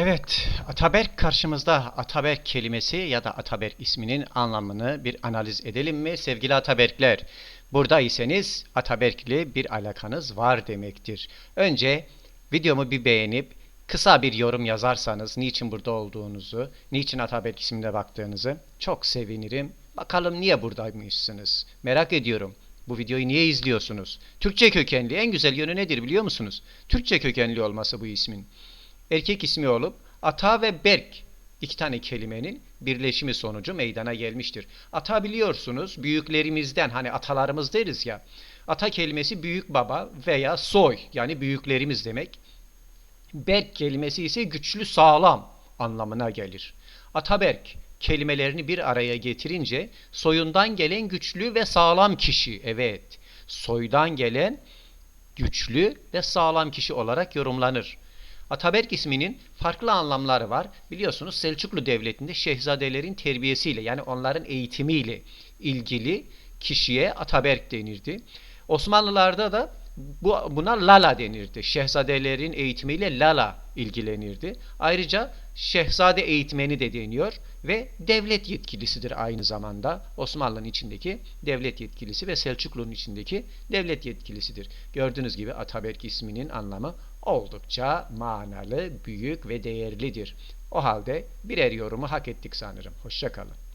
Evet, Ataberk karşımızda. Ataberk kelimesi ya da Ataberk isminin anlamını bir analiz edelim mi sevgili Ataberkler? Buradaysanız Ataberk'le bir alakanız var demektir. Önce videomu bir beğenip kısa bir yorum yazarsanız niçin burada olduğunuzu, niçin Ataberk ismine baktığınızı çok sevinirim. Bakalım niye buradaymışsınız? Merak ediyorum. Bu videoyu niye izliyorsunuz? Türkçe kökenli en güzel yönü nedir biliyor musunuz? Türkçe kökenli olması bu ismin erkek ismi olup ata ve berk iki tane kelimenin birleşimi sonucu meydana gelmiştir. Ata biliyorsunuz büyüklerimizden hani atalarımız deriz ya. Ata kelimesi büyük baba veya soy yani büyüklerimiz demek. Berk kelimesi ise güçlü sağlam anlamına gelir. Ataberk kelimelerini bir araya getirince soyundan gelen güçlü ve sağlam kişi evet soydan gelen güçlü ve sağlam kişi olarak yorumlanır. Ataberk isminin farklı anlamları var. Biliyorsunuz Selçuklu Devleti'nde şehzadelerin terbiyesiyle yani onların eğitimiyle ilgili kişiye Ataberk denirdi. Osmanlılarda da bu, buna Lala denirdi. Şehzadelerin eğitimiyle Lala ilgilenirdi. Ayrıca şehzade eğitmeni de deniyor ve devlet yetkilisidir aynı zamanda. Osmanlı'nın içindeki devlet yetkilisi ve Selçuklu'nun içindeki devlet yetkilisidir. Gördüğünüz gibi Ataberk isminin anlamı oldukça manalı, büyük ve değerlidir. O halde birer yorumu hak ettik sanırım. Hoşçakalın.